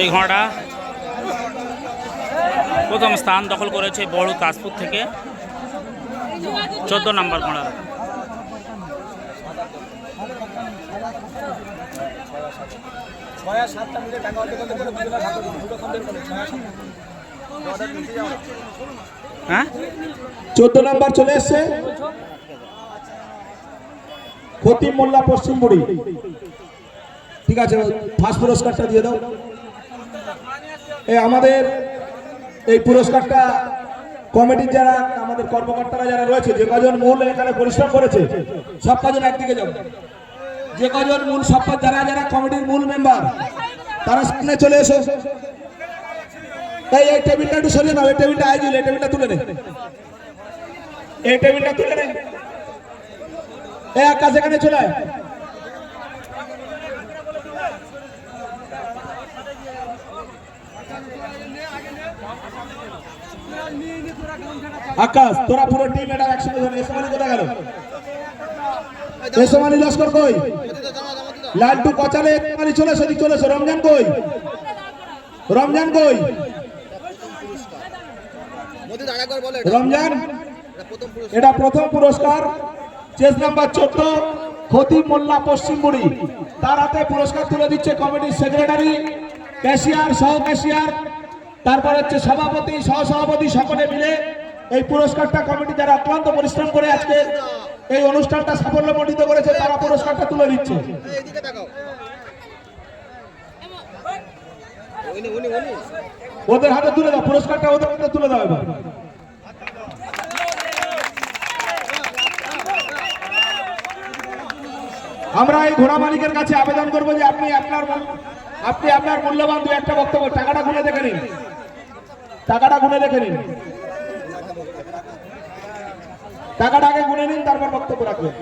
এই ঘোড়াটা প্রথম স্থান দখল করেছে বড় তাজপুর থেকে। চোদ্দ নম্বর ঘোড়া। হ্যাঁ? চোদ্দ নাম্বার চলে এসছে। খতিম মোল্লা পশ্চিমবুড়ি ঠিক আছে, ফার্স্ট পুরস্কারটা দিয়ে দাও। এই আমাদের এই পুরস্কারটা কমিটির যারা, আমাদের কর্মকর্তারা যারা রয়েছে, যে কজন মূল এখানে পরিশ্রম করেছে, সব কজন একদিকে যাও। যে কজন মূল, সব যারা যারা কমিটির মূল মেম্বার, তারা সামনে চলে এসো। তাই এই টেবিলটা একটু সরিয়ে নাও, এই টেবিলটা আইজিল এই টেবিলটা তুলে নে। এই টেবিলটা তুলে নে। এ আকাশ এখানে চলে আয়। আকাশ তোরা পুরো টিম এটা একসঙ্গে ধরে এসমানি কোথায় গেল? এসমানি লস্কর কই? লালটু কচালে এসমানি চলে এসো এদিক চলে রমজান কই? রমজান কই? রমজান? এটা প্রথম পুরস্কার। চেস নাম্বার চোদ্দ, খতিব মোল্লা পশ্চিমবুড়ি। তার হাতে পুরস্কার তুলে দিচ্ছে কমিটির সেক্রেটারি, ক্যাশিয়ার, সহ ক্যাশিয়ার। তারপর হচ্ছে সভাপতি, সহ সভাপতি সকলে মিলে এই পুরস্কারটা কমিটি যারা অক্লান্ত পরিশ্রম করে আজকে এই অনুষ্ঠানটা সাফল্যমণ্ডিত করেছে, তারা পুরস্কারটা তুলে দিচ্ছে। ওদের হাতে তুলে দাও, পুরস্কারটা ওদের হাতে তুলে দাও এবার। আমরা এই ঘোড়া মালিকের কাছে আবেদন করব যে আপনি আপনার আপনি আপনার মূল্যবান দু একটা বক্তব্য, টাকাটা গুনে দেখে নিন। টাকাটা গুনে দেখে নিন। টাকাটা আগে গুনে নিন, তারপর বক্তব্য রাখবেন।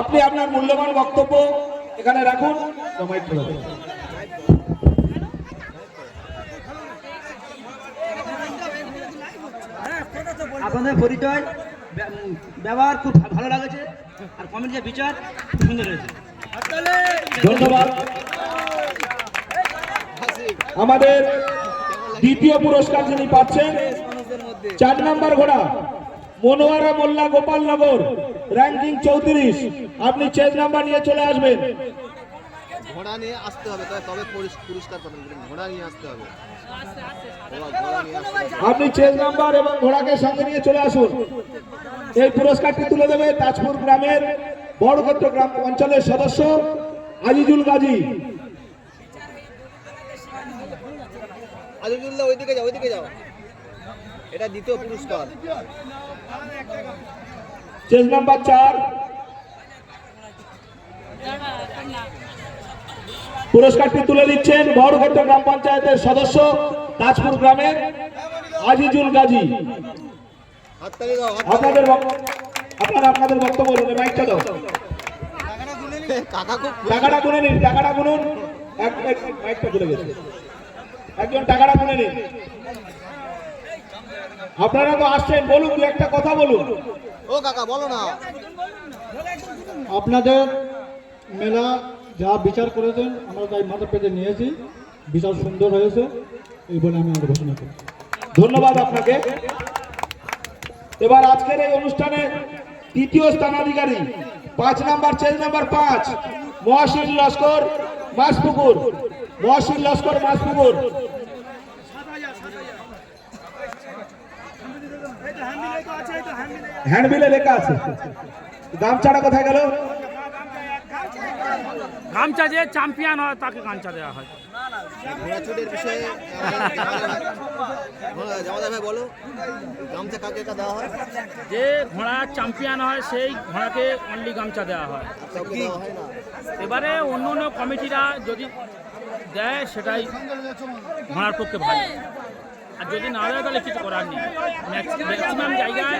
আপনি আপনার মূল্যবান বক্তব্য এখানে রাখুন। তো আপনাদের পরিচয় ব্যবহার খুব ভালো লাগেছে, আর কমেন্ট বিচার, খুব সুন্দর হয়েছে। ধন্যবাদ। আমাদের দ্বিতীয় পুরস্কার যিনি পাচ্ছেন, চার নাম্বার ঘোড়া, মনোয়ারা মোল্লা গোপালনগর র্যাঙ্কিং চৌত্রিশ। আপনি চেঞ্জ নাম্বার নিয়ে চলে আসবেন। ঘোড়া নিয়ে আসতে হবে তবে তবে পুরস্কার পাবেন ঘোড়া নিয়ে আসতে হবে ঘোড়া- ঘোড়া নিয়ে আসতে হবে। আপনি চেঞ্জ নাম্বার এবং ঘোড়াকে সঙ্গে নিয়ে চলে আসুন। এই পুরস্কারটি তুলে দেবে তাজপুর গ্রামের বড়ক্ষেত্র গ্রাম অঞ্চলের সদস্য আজিজুল গাজী। আজিজুল্লাহ ওইদিকে যাও ওইদিকে যাও। এটা দ্বিতীয় পুরস্কার। চেঞ্জ নাম্বার চার পুরস্কারটি তুলে দিচ্ছেন বড়ক্ষেত্র গ্রাম পঞ্চায়েতের সদস্য তাজপুর গ্রামের আজিজুল গাজী। আপনাদের বক্তব্য- আপনারা আপনাদের বক্তব্য বলুন মাইকটা দাও। টাকাটা গুনে নিন টাকাটা গুনুন। মাইকটা ভুলে গেছে। একজন টাকাটা গুনে নিন। আপনারা তো আসছেন বলুন দু একটা কথা বলুন। ও কাকা বলো না। আপনাদের মেলা যা বিচার করেছেন, আমরা তাই মাথা পেতে নিয়েছি। বিচার সুন্দর হয়েছে, এই বলে আমি আমার ঘোষণা করি ধন্যবাদ আপনাকে। এবার আজকের এই অনুষ্ঠানে তৃতীয় স্থানাধিকারী, পাঁচ নাম্বার চেঞ্জ নাম্বার, পাঁচ মহাশির লস্কর, মাসপুকুর। মহাশির লস্কর, মাসপুকুর। হ্যান্ডবিলে লেখা আছে। গামছাড়া কোথায় গেল? গামছা যে চ্যাম্পিয়ন হয় তাকে গামছা দেওয়া হয়। ঘোড়াছুটের বিষয়ে ভাই বলো। গামছা কাকে কাকে দেওয়া হয়? যে ঘোড়া চ্যাম্পিয়ন হয় সেই ঘোড়াকে অনলি গামছা দেওয়া হয়। কাউকে দেওয়া হয় এবারে অন্য অন্য কমিটিরা যদি দেয় সেটাই ঘোড়ার পক্ষে ভালো। আর যদি না দেয় তাহলে কিছু করার নেই। ম্যাক্সিমাম জায়গায়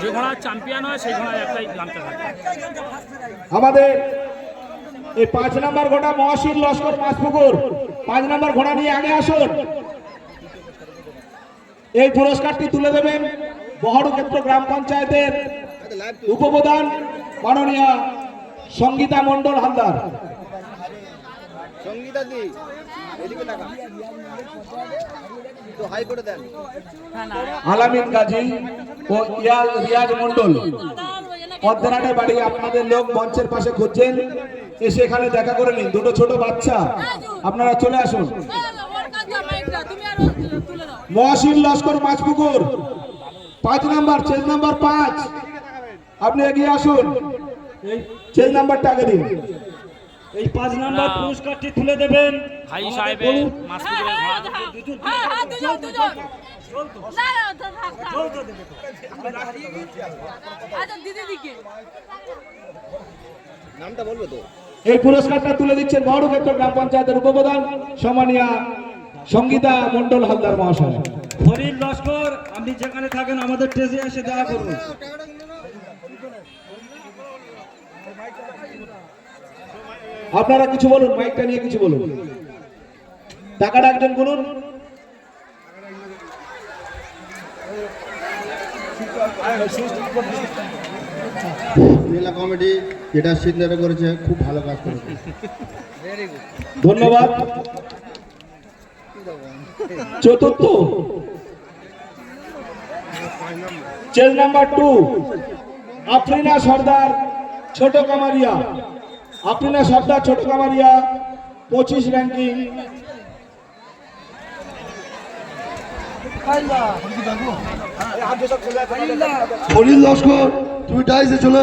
যে ঘোড়া চ্যাম্পিয়ন হয় সেই ঘোড়ার একটাই গামছা থাকে। আমাদের এই পাঁচ নাম্বার ঘোড়া মহাশির লস্কর মাসপুকুর পাঁচ নাম্বার ঘোড়া নিয়ে আগে আসুন। এই পুরস্কারটি তুলে দেবেন বহরক্ষেত্র গ্রাম পঞ্চায়েতের উপপ্রধান মাননীয় সঙ্গীতা মণ্ডল হালদার। সঙ্গীতা দি এদিকে টাকা তো হাই করে দেন। আলামিন গাজী ও ইয়াল রিয়াজ মন্ডল পদ্মরাটে বাড়ি আপনাদের লোক মঞ্চের পাশে খুঁজছেন। এসে এখানে দেখা করে নিন দুটো ছোট বাচ্চা। আপনারা চলে আসুন। তুমি আর তুলে দাও লস্কর মাছপুকুর পাঁচ নাম্বার চেঞ্জ নাম্বার পাঁচ। আপনি এগিয়ে আসুন। চেঞ্জ নাম্বারটা আগে দিন। এই পাঁচ নাম্বার পুরস্কারটি তুলে দেবেন। ভাই সাহেবের আচ্ছা নামটা বলবে তো? এই পুরস্কারটা তুলে দিচ্ছেন বহরক্ষেত্র গ্রাম পঞ্চায়েতের উপপ্রধান সমানিয়া সঙ্গীতা মন্ডল হালদার মহাশয়। হরির লস্কর আপনি যেখানে থাকেন আমাদের ট্রেজে এসে দেখা করুন। আপনারা কিছু বলুন মাইকটা নিয়ে কিছু বলুন। টাকাটা একজন বলুন মেলা কমিটি যেটা সিদ্ধান্ত করেছে খুব ভালো কাজ করেছে। ধন্যবাদ। চতুর্থ। চেল নাম্বার টু আফরিনা সর্দার ছোট কামারিয়া। আফরিনা সর্দার ছোট কামারিয়া পঁচিশ র্যাঙ্কিং হরিণ লস্কর তুমি ডাইসে চলে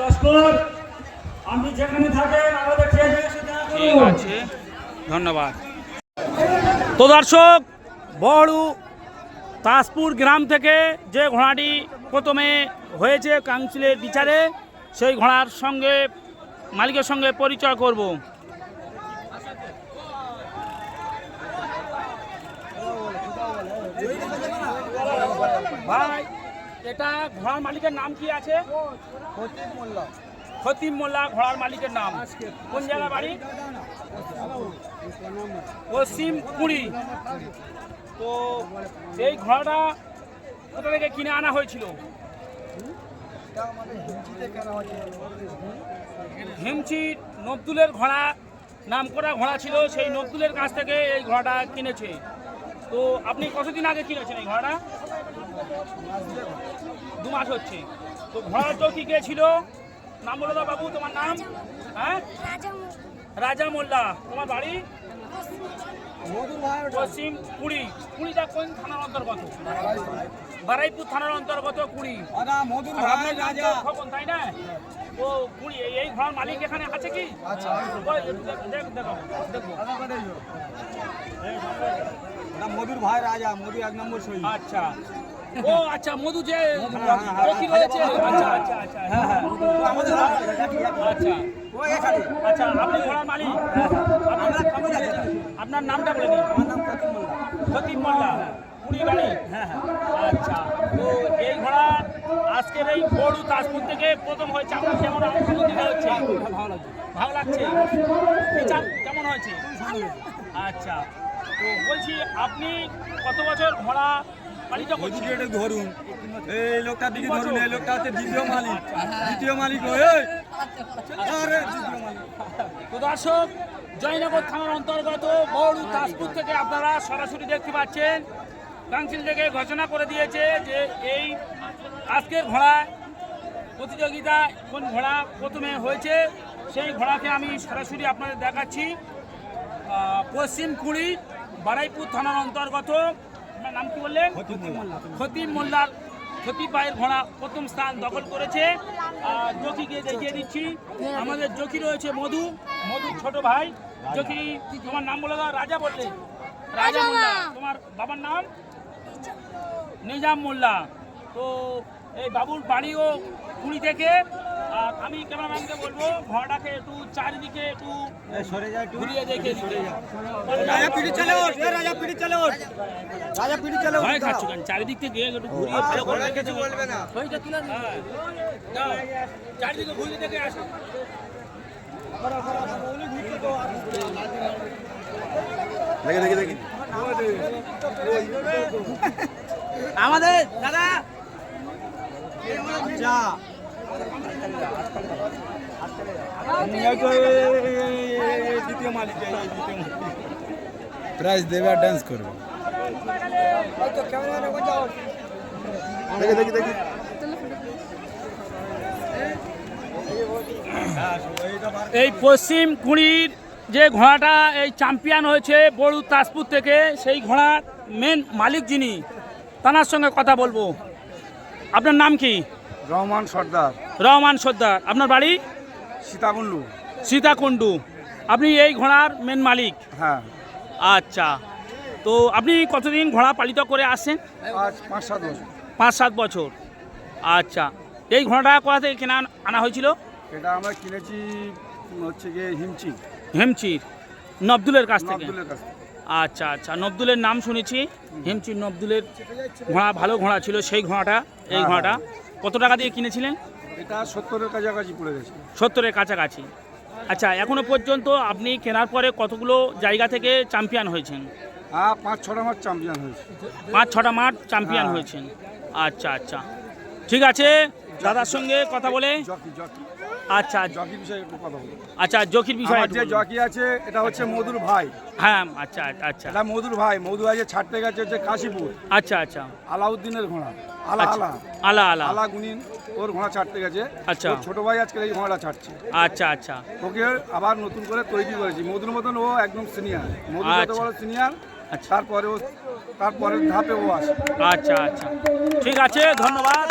লস্কর আপনি যেখানে থাকেন আমাদের স্টেজে এসে দেখা ঠিক আছে ধন্যবাদ। তো দর্শক বড় তাজপুর গ্রাম থেকে যে ঘোড়াটি প্রথমে হয়েছে কাউন্সিলের বিচারে সেই ঘোড়ার সঙ্গে মালিকের সঙ্গে পরিচয় করব। ভাই, এটা ঘোড়ার মালিকের নাম কি আছে? খতিম মোল্লা ঘোড়ার মালিকের নাম। কোন জায়গায় বাড়ি? পশ্চিম কুড়ি তো এই ঘোড়াটা কোথা থেকে কিনে আনা হয়েছিল? হিমচি নবদুলের ঘোড়া নাম করা ঘোড়া ছিল, সেই নবদুলের কাছ থেকে এই ঘোড়াটা কিনেছে। তো আপনি কতদিন আগে কিনেছেন এই ঘোড়াটা দু মাস হচ্ছে। তো ঘোড়ার তো কি কে ছিল? নাম বলো বাবু তোমার নাম? হ্যাঁ? রাজা মোল্লা তোমার বাড়ি? পশ্চিম কুড়ি। কুড়িটা কোন থানার অন্তর্গত? বারাইপুর থানার অন্তর্গত কুড়ি। খোকন, তাই না? ও কুড়ি এই- ঘর মালিক এখানে আছে কি? দেখো মধুর ভাই রাজা মধু এক নম্বর শহীদ। আচ্ছা। ও আচ্ছা মধু যে রয়েছে। আচ্ছা আচ্ছা আচ্ছা। হ্যাঁ হ্যাঁ। আচ্ছা। আচ্ছা আপনি ঘোড়ার মালিক আপনার আপনার নামটা বলে দিন। ফতিম মোল্লা কুড়ি বাড়ি? আচ্ছা তো এই ঘোড়া আজকের এই বড়ু তাজপুর থেকে প্রথম হয়েছে। আপনার কেমন অনুভূতি হচ্ছে? ভালো লাগছে। বিচার কেমন হয়েছে? আচ্ছা তো বলছি আপনি কত বছর ঘোড়া পালিত করছেন ধরুন। এই লোকটার দিকে ধরুন এই লোকটা হচ্ছে দ্বিতীয় মালিক। দ্বিতীয় মালিক ওই আরে দ্বিতীয় মালিক। তো দর্শক জয়নগর থানার অন্তর্গত বড়ু তাজপুর থেকে আপনারা সরাসরি দেখতে পাচ্ছেন। কাউন্সিল থেকে ঘোষণা করে দিয়েছে যে এই আজকের ঘোড়া প্রতিযোগিতা কোন ঘোড়া প্রথমে হয়েছে সেই ঘোড়াকে আমি সরাসরি আপনাদের দেখাচ্ছি। পশ্চিম কুড়ি বারাইপুর থানার অন্তর্গত আপনার নাম কি বললেন? খতিম মোল্লার খতিব ভাইয়ের ঘোড়া প্রথম স্থান দখল করেছে। আর জকিকে দেখিয়ে দিচ্ছি। আমাদের জকি রয়েছে মধু। মধু ছোট ভাই। জকি তোমার নাম বলে দাও। রাজা বললে। রাজা মোল্লা। তোমার বাবার নাম? নিজাম মোল্লা। তো এই বাবুর বাড়িও কুড়ি থেকে আর আমি ক্যামেরাম্যানকে বলব ঘোড়াটাকে একটু চারিদিকে একটু সরে যায় একটু। ঘুরিয়ে দেখে দিতে। রাজা পিড়ি চলে ওঠ রাজা পিড়ি চলে ওঠ। রাজা পিড়ি চলে ওঠ ভয় খাচ্ছ কেন? চারিদিক থেকে একটু ঘুরিয়ে ভালো করে দেখে কিছু বলবে না। চারিদিকে ঘুরিয়ে দেখে আসো। দেখে দেখে দেখি। আমাদের দাদা। যা। প্রাইজ দেবে আর ডান্স করবে। এই পশ্চিম কুড়ির যে ঘোড়াটা এই চ্যাম্পিয়ন হয়েছে বড়ু তাজপুর থেকে, সেই ঘোড়ার মেন মালিক যিনি তার সঙ্গে কথা বলব। আপনার নাম কি? রহমান সর্দার। রহমান সর্দার। আপনার বাড়ি? সীতাকুণ্ডু। সীতাকুণ্ডু। আপনি এই ঘোড়ার মেন মালিক? হ্যাঁ। আচ্ছা। তো আপনি কতদিন ঘোড়া পালিত করে আসছেন আজ পাঁচ সাত বছর। পাঁচ সাত বছর। আচ্ছা। এই ঘোড়াটা কোথা থেকে কেনা আনা হয়েছিল? এটা আমরা কিনেছি হচ্ছে গিয়ে হিমচি। হেমচির। নবদুলের কাছ থেকে? আব্দুলের কাছে আচ্ছা আচ্ছা। নবদুলের নাম শুনেছি। হেমচির নবদুলের ঘোড়া ভালো ঘোড়া ছিল সেই ঘোড়াটা এই হ্যাঁ, ঘোড়াটা। কত টাকা দিয়ে কিনেছিলেন? এটা সত্তরের কাছাকাছি পড়ে গেছে। সত্তরের কাছাকাছি। আচ্ছা এখনও পর্যন্ত আপনি কেনার পরে কতগুলো জায়গা থেকে চ্যাম্পিয়ন হয়েছেন? হ্যাঁ পাঁচ ছটা মাঠ চ্যাম্পিয়ন হয়েছে। পাঁচ ছটা মাঠ চ্যাম্পিয়ন হ্যাঁ। হয়েছেন। আচ্ছা আচ্ছা। ঠিক আছে দাদার সঙ্গে কথা বলে আচ্ছা জকি বিষয়ে একটু কথা বলব আচ্ছা জকির বিষয়ে আমার যে জকি আছে এটা হচ্ছে মধুর ভাই। হ্যাঁ আচ্ছা আচ্ছা এটা মধুর ভাই মধু ভাই যে ছাড়তে গেছে হচ্ছে কাশীপুর আচ্ছা আচ্ছা। আলাউদ্দিনের ঘোড়া। আলা আচ্ছা। আলা। আলা আলা। আলা গুনিন ওর ঘোড়া ছাড়তে গেছে। আচ্ছা। ছোট ভাই আজকে এই ঘোড়াটা ছাড়ছে আচ্ছা আচ্ছা। ওকে আবার নতুন করে তৈরি করেছি। মধুর মতন ও একদম সিনিয়র মধু যত আচ্ছা। বড় সিনিয়র আচ্ছা। তারপরে ও তারপরের ধাপে ও আসে আচ্ছা আচ্ছা। ঠিক আছে ধন্যবাদ।